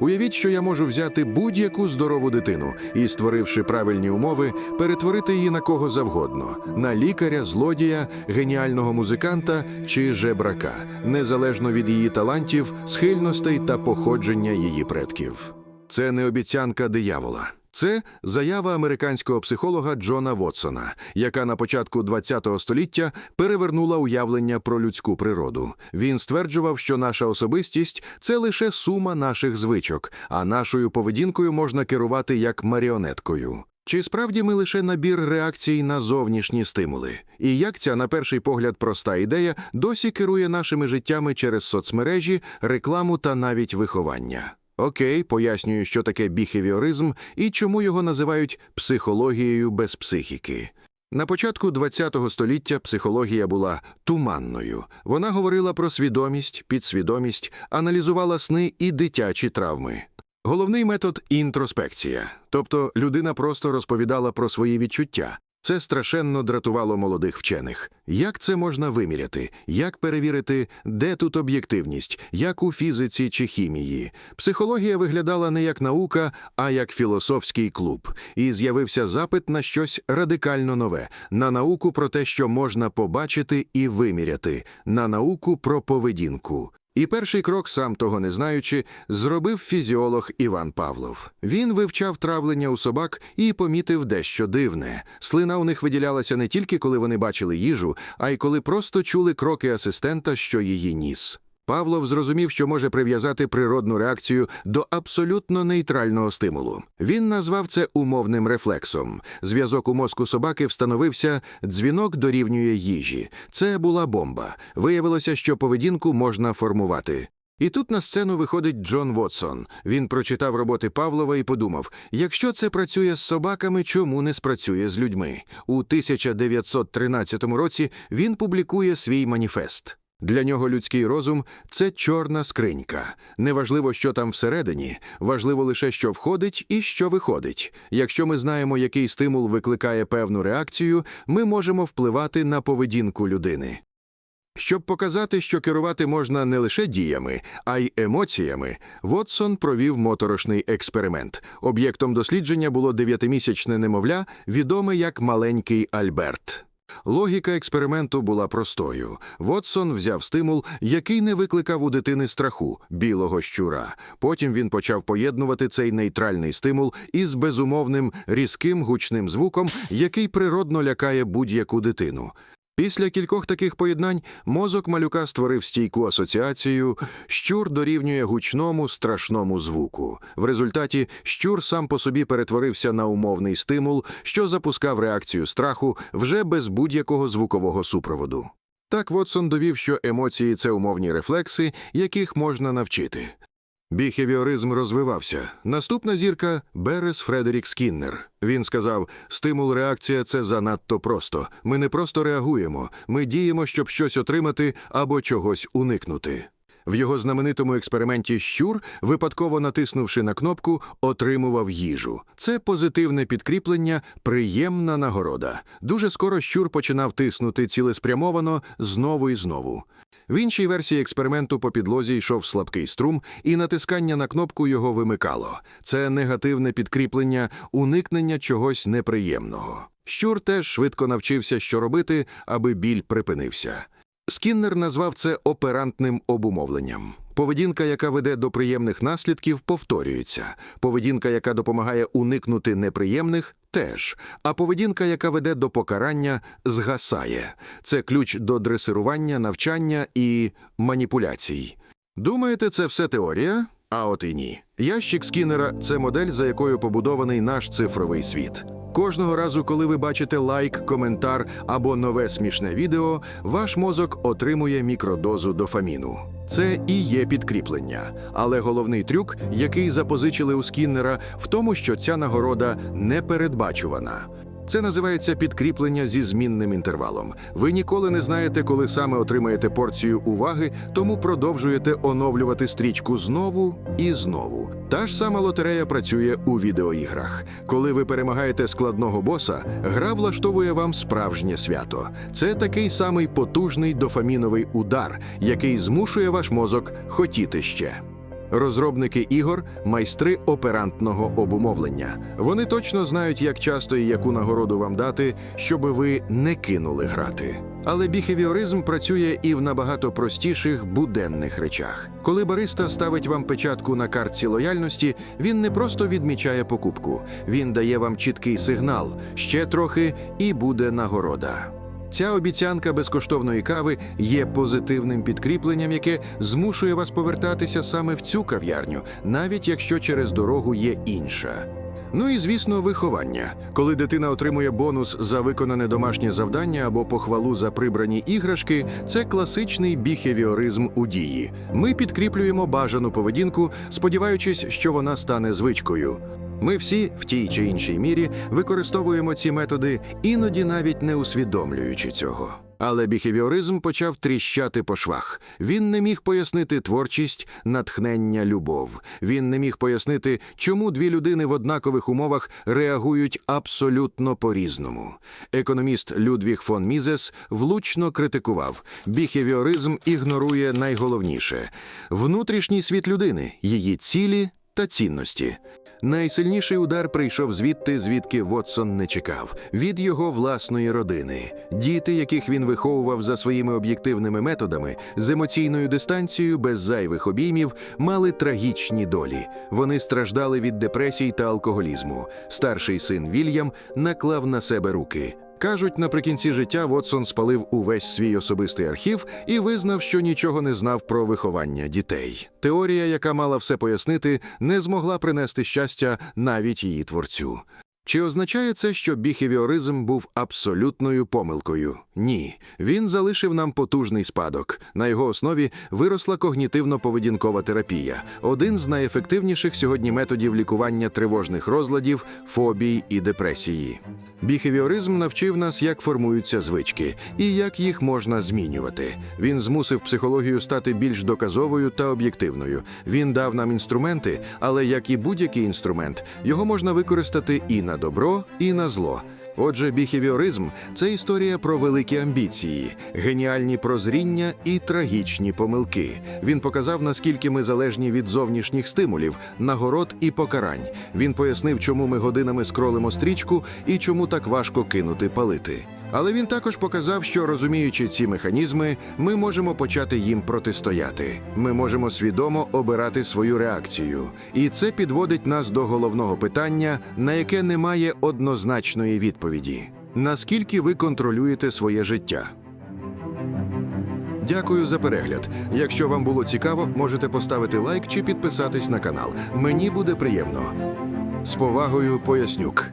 Уявіть, що я можу взяти будь-яку здорову дитину і, створивши правильні умови, перетворити її на кого завгодно: на лікаря, злодія, геніального музиканта чи жебрака, незалежно від її талантів, схильностей та походження її предків. Це не обіцянка диявола. Це заява американського психолога Джона Вотсона, яка на початку ХХ століття перевернула уявлення про людську природу. Він стверджував, що наша особистість це лише сума наших звичок, а нашою поведінкою можна керувати як маріонеткою. Чи справді ми лише набір реакцій на зовнішні стимули? І як ця, на перший погляд, проста ідея досі керує нашими життями через соцмережі, рекламу та навіть виховання? Окей, пояснюю, що таке біхевіоризм і чому його називають психологією без психіки. На початку ХХ століття психологія була туманною. Вона говорила про свідомість, підсвідомість, аналізувала сни і дитячі травми. Головний метод інтроспекція, тобто людина просто розповідала про свої відчуття. Це страшенно дратувало молодих вчених. Як це можна виміряти? Як перевірити, де тут об'єктивність, як у фізиці чи хімії? Психологія виглядала не як наука, а як філософський клуб. І з'явився запит на щось радикально нове, на науку про те, що можна побачити і виміряти, на науку про поведінку. І перший крок, сам того не знаючи, зробив фізіолог Іван Павлов. Він вивчав травлення у собак і помітив дещо дивне. Слина у них виділялася не тільки коли вони бачили їжу, а й коли просто чули кроки асистента, що її ніс. Павлов зрозумів, що може прив'язати природну реакцію до абсолютно нейтрального стимулу. Він назвав це умовним рефлексом. Зв'язок у мозку собаки встановився, дзвінок дорівнює їжі. Це була бомба. Виявилося, що поведінку можна формувати. І тут на сцену виходить Джон Вотсон. Він прочитав роботи Павлова і подумав: якщо це працює з собаками, чому не спрацює з людьми? У 1913 році він публікує свій маніфест. Для нього людський розум це чорна скринька. Неважливо, що там всередині, важливо лише, що входить і що виходить. Якщо ми знаємо, який стимул викликає певну реакцію, ми можемо впливати на поведінку людини. Щоб показати, що керувати можна не лише діями, а й емоціями, Вотсон провів моторошний експеримент. Об'єктом дослідження було дев'ятимісячне немовля, відоме як маленький Альберт. Логіка експерименту була простою. Вотсон взяв стимул, який не викликав у дитини страху білого щура. Потім він почав поєднувати цей нейтральний стимул із безумовним різким гучним звуком, який природно лякає будь-яку дитину. Після кількох таких поєднань мозок малюка створив стійку асоціацію щур дорівнює гучному страшному звуку. В результаті щур сам по собі перетворився на умовний стимул, що запускав реакцію страху вже без будь-якого звукового супроводу. Так Вотсон довів, що емоції це умовні рефлекси, яких можна навчити. Біхевіоризм розвивався. Наступна зірка Берес Фредерік Скіннер. Він сказав: стимул-реакція це занадто просто. Ми не просто реагуємо, ми діємо, щоб щось отримати або чогось уникнути. В його знаменитому експерименті щур, випадково натиснувши на кнопку, отримував їжу. Це позитивне підкріплення, приємна нагорода. Дуже скоро щур починав тиснути цілеспрямовано знову і знову. В іншій версії експерименту по підлозі йшов слабкий струм, і натискання на кнопку його вимикало. Це негативне підкріплення, уникнення чогось неприємного. Щур теж швидко навчився, що робити, аби біль припинився. Скіннер назвав це оперантним обумовленням. Поведінка, яка веде до приємних наслідків, повторюється. Поведінка, яка допомагає уникнути неприємних, теж. А поведінка, яка веде до покарання, згасає. Це ключ до дресирування, навчання і маніпуляцій. Думаєте, це все теорія? А от і ні. Ящик Скіннера це модель, за якою побудований наш цифровий світ. Кожного разу, коли ви бачите лайк, коментар або нове смішне відео, ваш мозок отримує мікродозу дофаміну. Це і є підкріплення. Але головний трюк, який запозичили у Скіннера, в тому, що ця нагорода непередбачувана. Це називається підкріплення зі змінним інтервалом. Ви ніколи не знаєте, коли саме отримаєте порцію уваги, тому продовжуєте оновлювати стрічку знову і знову. Та ж сама лотерея працює у відеоіграх. Коли ви перемагаєте складного боса, гра влаштовує вам справжнє свято. Це такий самий потужний дофаміновий удар, який змушує ваш мозок хотіти ще. Розробники ігор майстри оперантного обумовлення. Вони точно знають, як часто і яку нагороду вам дати, щоби ви не кинули грати. Але біхевіоризм працює і в набагато простіших буденних речах. Коли бариста ставить вам печатку на картці лояльності, він не просто відмічає покупку, він дає вам чіткий сигнал: ще трохи і буде нагорода. Ця обіцянка безкоштовної кави є позитивним підкріпленням, яке змушує вас повертатися саме в цю кав'ярню, навіть якщо через дорогу є інша. Ну і звісно, виховання. Коли дитина отримує бонус за виконане домашнє завдання або похвалу за прибрані іграшки, це класичний біхевіоризм у дії. Ми підкріплюємо бажану поведінку, сподіваючись, що вона стане звичкою. Ми всі в тій чи іншій мірі використовуємо ці методи, іноді навіть не усвідомлюючи цього. Але біхевіоризм почав тріщати по швах. Він не міг пояснити творчість, натхнення, любов. Він не міг пояснити, чому дві людини в однакових умовах реагують абсолютно по-різному. Економіст Людвіг фон Мізес влучно критикував: біхевіоризм ігнорує найголовніше внутрішній світ людини, її цілі та цінності. Найсильніший удар прийшов звідти, звідки Вотсон не чекав від його власної родини. Діти, яких він виховував за своїми об'єктивними методами, з емоційною дистанцією, без зайвих обіймів, мали трагічні долі. Вони страждали від депресій та алкоголізму. Старший син Вільям наклав на себе руки. Кажуть, наприкінці життя Вотсон спалив увесь свій особистий архів і визнав, що нічого не знав про виховання дітей. Теорія, яка мала все пояснити, не змогла принести щастя навіть її творцю. Чи означає це, що біхевіоризм був абсолютною помилкою? Ні. Він залишив нам потужний спадок. На його основі виросла когнітивно-поведінкова терапія, один з найефективніших сьогодні методів лікування тривожних розладів, фобій і депресії. Біхевіоризм навчив нас, як формуються звички і як їх можна змінювати. Він змусив психологію стати більш доказовою та об'єктивною. Він дав нам інструменти, але як і будь-який інструмент, його можна використати і на добро, і на зло. Отже, біхевіоризм це історія про великі амбіції, геніальні прозріння і трагічні помилки. Він показав, наскільки ми залежні від зовнішніх стимулів, нагород і покарань. Він пояснив, чому ми годинами скролимо стрічку і чому так важко кинути палити. Але він також показав, що розуміючи ці механізми, ми можемо почати їм протистояти. Ми можемо свідомо обирати свою реакцію. І це підводить нас до головного питання, на яке немає однозначної відповіді: наскільки ви контролюєте своє життя? Дякую за перегляд. Якщо вам було цікаво, можете поставити лайк чи підписатись на канал. Мені буде приємно. З повагою, пояснюк.